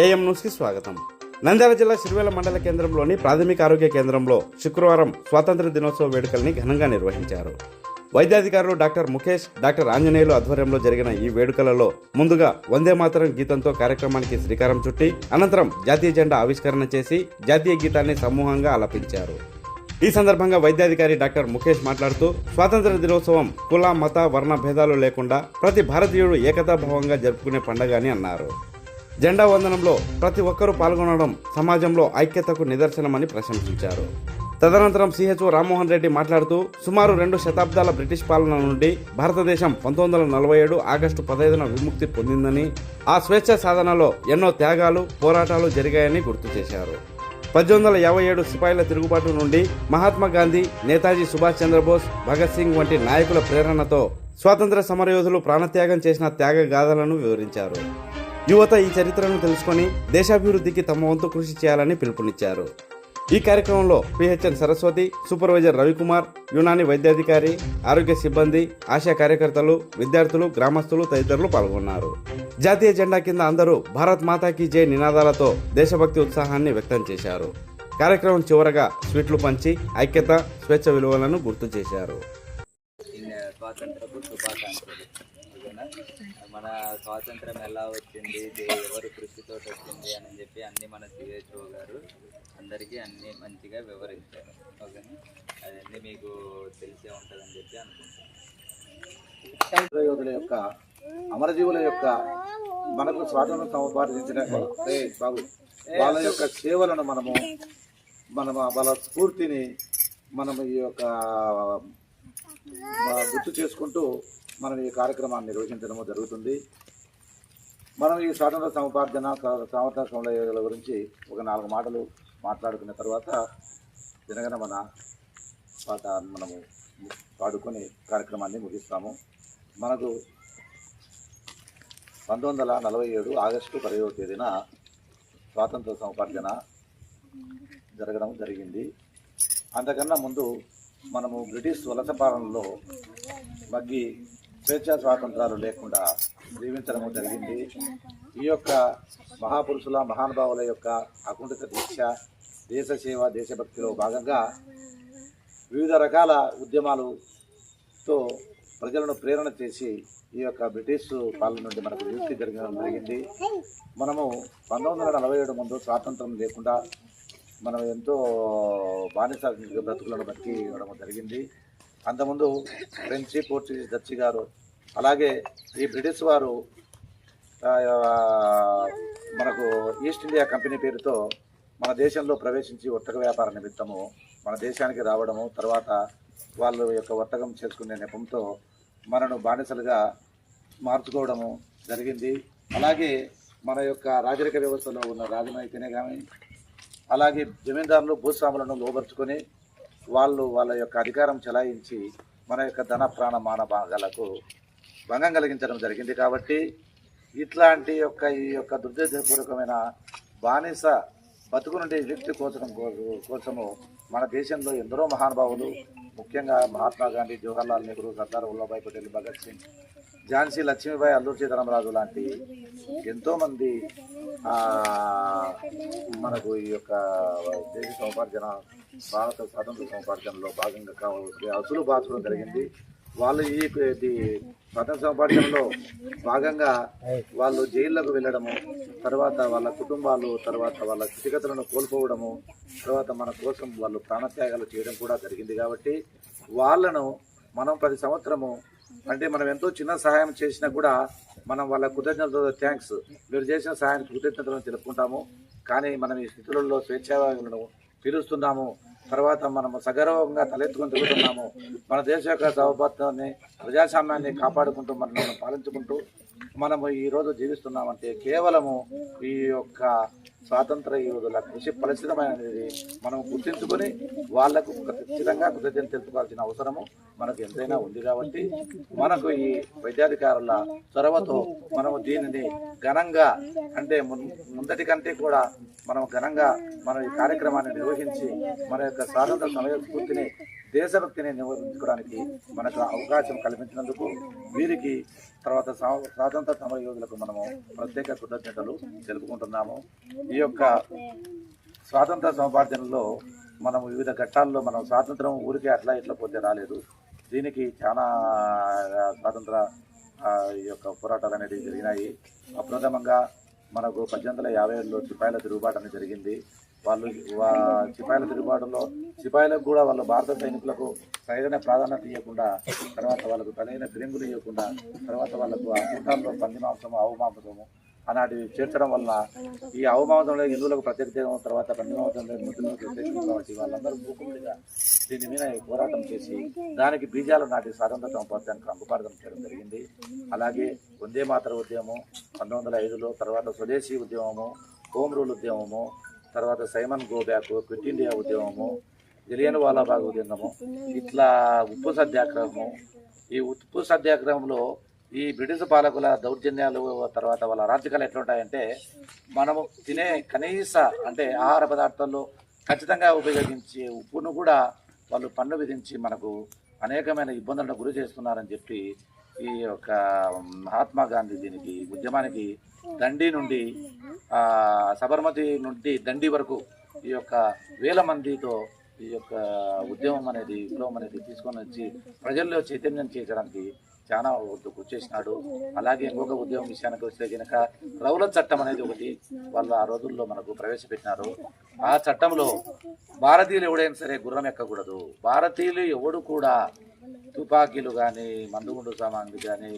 AM న్యూస్కి స్వాగతం. నంద్యాల జిల్లా సిరివేల మండల కేంద్రంలోని ప్రాథమిక ఆరోగ్య కేంద్రంలో శుక్రవారం స్వాతంత్ర దినోత్సవ వేడుకల్ని ఘనంగా నిర్వహించారు. వైద్యాధికారులు డాక్టర్ ముఖేష్ డాక్టర్ ఆంజనేయులు ఆధ్వర్యంలో జరిగిన ఈ వేడుకలలో ముందుగా వందే మాతరం గీతంతో కార్యక్రమానికి శ్రీకారం చుట్టి అనంతరం జాతీయ జెండా ఆవిష్కరణ చేసి జాతీయ గీతాన్ని సమూహంగా ఆలపించారు ఈ సందర్భంగా వైద్యాధికారి డాక్టర్ ముఖేష్ మాట్లాడుతూ స్వాతంత్ర దినోత్సవం కుల మత వర్ణ భేదాలు లేకుండా ప్రతి భారతీయుడు ఏకతాభావంగా జరుపుకునే పండగ అని అన్నారు. జెండా వందనంలో ప్రతి ఒక్కరూ పాల్గొనడం సమాజంలో ఐక్యతకు నిదర్శనమని ప్రశంసించారు. తదనంతరం సిహెచ్ఓ రామ్మోహన్ రెడ్డి మాట్లాడుతూ సుమారు రెండు శతాబ్దాల బ్రిటిష్ పాలన నుండి భారతదేశం పంతొమ్మిది వందల నలభై ఏడు ఆగస్టు పదహైదున విముక్తి పొందిందని ఆ స్వేచ్ఛ సాధనలో ఎన్నో త్యాగాలు పోరాటాలు జరిగాయని గుర్తు చేశారు. పద్దెనిమిది వందల యాభై ఏడు సిపాయిల తిరుగుబాటు నుండి మహాత్మా గాంధీ నేతాజీ సుభాష్ చంద్రబోస్ భగత్ సింగ్ వంటి నాయకుల ప్రేరణతో స్వాతంత్ర సమరయోధులు ప్రాణత్యాగం చేసిన త్యాగ గాథలను వివరించారు. యువత ఈ చరిత్రను తెలుసుకొని దేశాభివృద్ధికి తమ వంతు కృషి చేయాలని పిలుపునిచ్చారు. ఈ కార్యక్రమంలో పిహెచ్ఎన్ సరస్వతి సూపర్వైజర్ రవికుమార్ యునాని వైద్యాధికారి ఆరోగ్య సిబ్బంది ఆశా కార్యకర్తలు విద్యార్థులు గ్రామస్తులు తదితరులు పాల్గొన్నారు. జాతీయ జెండా కింద అందరూ భారత్ మాతాకి జై నినాదాలతో దేశభక్తి ఉత్సాహాన్ని వ్యక్తం చేశారు. కార్యక్రమం చివరగా స్వీట్లు పంచి ఐక్యత స్వేచ్ఛ విలువలను గుర్తు చేశారు. మన స్వాతంత్రం ఎలా వచ్చింది ఇది ఎవరు కృషితో వచ్చింది అని చెప్పి అన్ని మన సిహెచ్ఓ గారు అందరికీ అన్ని మంచిగా వివరించారు. ఓకేనా? అవన్నీ మీకు తెలిసే ఉంటుందని చెప్పి అనుకుంటున్నాను. యోధుల యొక్క అమరజీవుల యొక్క మనకు స్వాతంత్రం సంపాదించిన బాబు. వాళ్ళ యొక్క సేవలను మనము మన వాళ్ళ స్ఫూర్తిని మనము ఈ యొక్క గుర్తు చేసుకుంటూ మనం ఈ కార్యక్రమాన్ని నిర్వహించడము జరుగుతుంది. మనం ఈ స్వాతంత్ర సముపార్జన స్వాతంత్ర సమరయోధుల గురించి ఒక నాలుగు మాటలు మాట్లాడుకున్న తర్వాత జనగణ మన పాట మనము పాడుకొని కార్యక్రమాన్ని ముగిస్తాము. మనకు పంతొమ్మిది వందల నలభై ఏడు ఆగస్టు పదవ తేదీన స్వాతంత్ర సముపార్జన జరగడం జరిగింది. అంతకన్నా ముందు మనము బ్రిటిష్ వలస పాలనలో మగ్గి స్వేచ్ఛా స్వాతంత్రాలు లేకుండా జీవించడము జరిగింది. ఈ యొక్క మహాపురుషుల మహానుభావుల యొక్క అకుంఠిత దీక్ష దేశ సేవ దేశభక్తిలో భాగంగా వివిధ రకాల ఉద్యమాలతో ప్రజలను ప్రేరణ చేసి ఈ యొక్క బ్రిటిష్ పాలన నుండి మనకు విముక్తి జరగడం జరిగింది. మనము పంతొమ్మిది వందల నలభై ఏడు ముందు స్వాతంత్రం లేకుండా మనం ఎంతో బానిస బ్రతుకులను బతికి ఇవ్వడం జరిగింది. అంతకుముందు ఫ్రెంచి పోర్చుగీస్ దచ్చి గారు అలాగే ఈ బ్రిటిష్ వారు మనకు ఈస్ట్ ఇండియా కంపెనీ పేరుతో మన దేశంలో ప్రవేశించి వర్తక వ్యాపార నిమిత్తము మన దేశానికి రావడము తర్వాత వాళ్ళ యొక్క వర్తకం చేసుకునే నెపంతో మనను బానిసలుగా మార్చుకోవడము జరిగింది. అలాగే మన యొక్క రాజరిక వ్యవస్థలో ఉన్న రాజునైతేనే కానీ అలాగే జమీందారులు భూస్వాములను లోపరుచుకొని వాళ్ళు వాళ్ళ యొక్క అధికారం చెలాయించి మన యొక్క ధన ప్రాణ మాన భాగాలకు భంగం కలిగించడం జరిగింది కాబట్టి ఇట్లాంటి యొక్క ఈ యొక్క దుర్దేశపూర్వకమైన బానిస బతుకు నుండి విముక్తి కోసడం కో- కోసము మన దేశంలో ఎందరో మహానుభావులు ముఖ్యంగా మహాత్మా గాంధీ జవహర్లాల్ నెహ్రూ సర్దార్ వల్లభాయ్ పటేల్ భగత్ సింగ్ ఝాన్సీ లక్ష్మీబాయి అల్లూరి సీతారామరాజు లాంటి ఎంతోమంది ఆ, మనకు ఈ యొక్క దేశ సముపార్జన భారత స్వాతంత్ర సముపార్జనలో భాగంగా కావాలి అసలు బార్చడం జరిగింది వాళ్ళు ఈ స్వతంత్ర స్వాతంత్ర సముపార్జనలో భాగంగా వాళ్ళు జైళ్ళకు వెళ్ళడము తర్వాత వాళ్ళ కుటుంబాలు తర్వాత వాళ్ళ స్థితిగతులను కోల్పోవడము తర్వాత మన కోసం వాళ్ళు ప్రాణత్యాగాలు చేయడం కూడా జరిగింది కాబట్టి వాళ్ళను మనం ప్రతి సంవత్సరము అంటే మనం ఎంతో చిన్న సహాయం చేసినా కూడా మనం వాళ్ళ కృతజ్ఞతలు థ్యాంక్స్. మీరు చేసిన సహాయానికి కృతజ్ఞతలను తెలుపుకుంటాము. కానీ మనం ఈ స్థితులలో స్వేచ్ఛావాదులను పిలుస్తున్నాము. తర్వాత మనం సగర్వంగా తలెత్తుకొని తిరుగుతున్నాము. మన దేశ యొక్క సౌభాత్వాన్ని ప్రజాస్వామ్యాన్ని కాపాడుకుంటూ మనం పాలించుకుంటూ మనము ఈ రోజు జీవిస్తున్నామంటే కేవలము ఈ యొక్క స్వాతంత్ర యోధుల కృషి ఫలితమైనది మనం గుర్తించుకొని వాళ్ళకు ఖచ్చితంగా కృతజ్ఞత తెలుపుకోవాల్సిన అవసరము మనకు ఎంతైనా ఉంది కాబట్టి మనకు ఈ వైద్యాధికారుల చొరవతో మనము దీనిని ఘనంగా అంటే మున్- ముందటి కంటే కూడా మనం ఘనంగా మన ఈ కార్యక్రమాన్ని నిర్వహించి మన యొక్క స్వాతంత్ర సమయ స్ఫూర్తిని దేశభక్తిని నిర్వహించుకోవడానికి మనకు అవకాశం కల్పించినందుకు వీరికి తర్వాత స్వాతంత్ర సమర యోధులకు మనము ప్రత్యేక కృతజ్ఞతలు తెలుపుకుంటున్నాము. ఈ యొక్క స్వాతంత్ర సముపార్జనలో మనం వివిధ ఘట్టాల్లో మనం స్వాతంత్రం ఊరికే అట్లా ఇట్లా పోతే రాలేదు. దీనికి చాలా స్వాతంత్ర ఈ యొక్క పోరాటాలు అనేవి జరిగినాయి. అప్రథమంగా మనకు పద్దెనిమిది వందల యాభై ఏడులో సిపాయిల తిరుగుబాటు అనేది జరిగింది. వాళ్ళు సిపాయిల తిరుగుబాటులో సిపాయిలకు కూడా వాళ్ళ భారత సైనికులకు సరైన ప్రాధాన్యత ఇవ్వకుండా తర్వాత వాళ్ళకు సరైన ఫిరింగులు ఇవ్వకుండా తర్వాత వాళ్ళకు ఆ కూటాల్లో పంది మాంసము ఆవు మాంసము అలాంటివి చేర్చడం వల్ల ఈ అవమానంలో హిందువులకు ప్రత్యేక తర్వాత పండిమావతంలో ముస్లింలకు ప్రత్యేకం కాబట్టి వాళ్ళందరూ మూకుముడిగా దీని మీద పోరాటం చేసి దానికి బీజాలు నాటి స్వాతంత్ర సంపాదనకు అంకుపార్థం చేయడం జరిగింది. అలాగే వందే మాతర ఉద్యమం పంతొమ్మిది వందల ఐదులో తర్వాత స్వదేశీ ఉద్యమము హోం రూల్ ఉద్యమము తర్వాత సైమన్ గోబ్యాక్ క్విట్ ఇండియా ఉద్యమము జలియన్ వాలాబాగ్ ఉద్యమము ఇట్లా ఉప్పు సత్యాగ్రహము. ఈ ఉప్పు సత్యాగ్రహంలో ఈ బ్రిటిష్ పాలకుల దౌర్జన్యాలు తర్వాత వాళ్ళ అరాచకాలు ఎట్లుంటాయంటే మనము తినే కనీస అంటే ఆహార పదార్థాల్లో ఖచ్చితంగా ఉపయోగించే ఉప్పును కూడా వాళ్ళు పన్ను విధించి మనకు అనేకమైన ఇబ్బందులకు గురి చేస్తున్నారని చెప్పి ఈ యొక్క మహాత్మా గాంధీ దీనికి ఉద్యమానికి దండి నుండి సబర్మతి నుండి దండి వరకు ఈ యొక్క వేల మందితో ఈ యొక్క ఉద్యమం అనేది విప్లవం అనేది తీసుకొని వచ్చి ప్రజల్లో చైతన్యం చేయడానికి చాలా కృషి చేసినాడు. అలాగే ఇంకొక ఉద్యమం విషయానికి వస్తే కనుక రౌల చట్టం అనేది ఒకటి వాళ్ళు ఆ రోజుల్లో మనకు ప్రవేశపెట్టినారు. ఆ చట్టంలో భారతీయులు ఎవడైనా సరే గుర్రం ఎక్కకూడదు. భారతీయులు ఎవడు కూడా తుపాకీలు కానీ మందుగుండు సామాన్లు కానీ